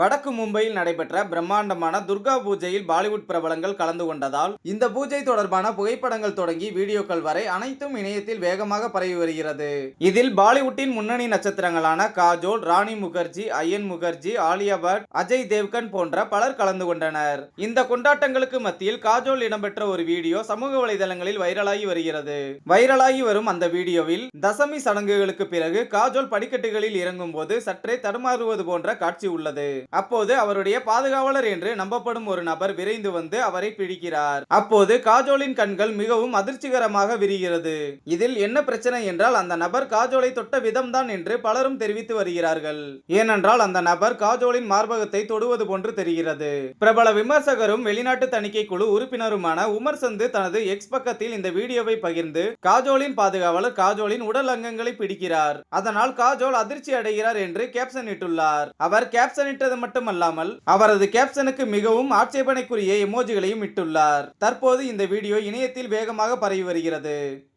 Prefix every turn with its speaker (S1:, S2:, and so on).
S1: வடக்கு மும்பையில் நடைபெற்ற பிரம்மாண்டமான துர்கா பூஜையில் பாலிவுட் பிரபலங்கள் கலந்து கொண்டதால் இந்த பூஜை தொடர்பான புகைப்படங்கள் தொடங்கி வீடியோக்கள் வரை அனைத்தும் இணையத்தில் வேகமாக பரவி வருகிறது. இதில் பாலிவுட்டின் முன்னணி நட்சத்திரங்களான காஜோல் ராணி முகர்ஜி ஐயன் முகர்ஜி ஆலியா பட் அஜய் தேவ்கன் போன்ற பலர் கலந்து கொண்டனர். இந்த கொண்டாட்டங்களுக்கு மத்தியில் காஜோல் இடம்பெற்ற ஒரு வீடியோ சமூக வலைதளங்களில் வைரலாகி வருகிறது. வைரலாகி வரும் அந்த வீடியோவில் தசமி சடங்குகளுக்கு பிறகு காஜோல் படிக்கட்டுகளில் இறங்கும் போது சற்றே தடுமாறுவது போன்ற காட்சி உள்ளது. அப்போது அவருடைய பாதுகாவலர் என்று நம்பப்படும் ஒரு நபர் விரைந்து வந்து அவரை பிடிக்கிறார். அப்போது காஜோலின் கண்கள் மிகவும் அதிர்ச்சிகரமாக விரிகிறது. இதில் என்ன பிரச்சனை என்றால் அந்த நபர் காஜோலை தொட்ட விதம்தான் என்று பலரும் தெரிவித்து வருகிறார்கள். ஏனென்றால் அந்த நபர் காஜோலின் மார்பகத்தை தொடுவது போன்று தெரிகிறது. பிரபல விமர்சகரும் வெளிநாட்டு தணிக்கை குழு உறுப்பினருமான உமர் சந்து தனது எக்ஸ் பக்கத்தில் இந்த வீடியோவை பகிர்ந்து காஜோலின் பாதுகாவலர் காஜோலின் உடல் அங்கங்களை பிடிக்கிறார். அதனால் காஜோல் அதிர்ச்சி அடைகிறார் என்று கேப்ஷன் இட்டுள்ளார் அவர் கேப்ஷன் இட்டது மட்டுமல்லாமல் அவரது கேப்ஷனுக்கு மிகவும் ஆட்சேபனைக்குரிய எமோஜிகளையும் இட்டுள்ளார். தற்போது இந்த வீடியோ இணையத்தில் வேகமாக பரவி வருகிறது.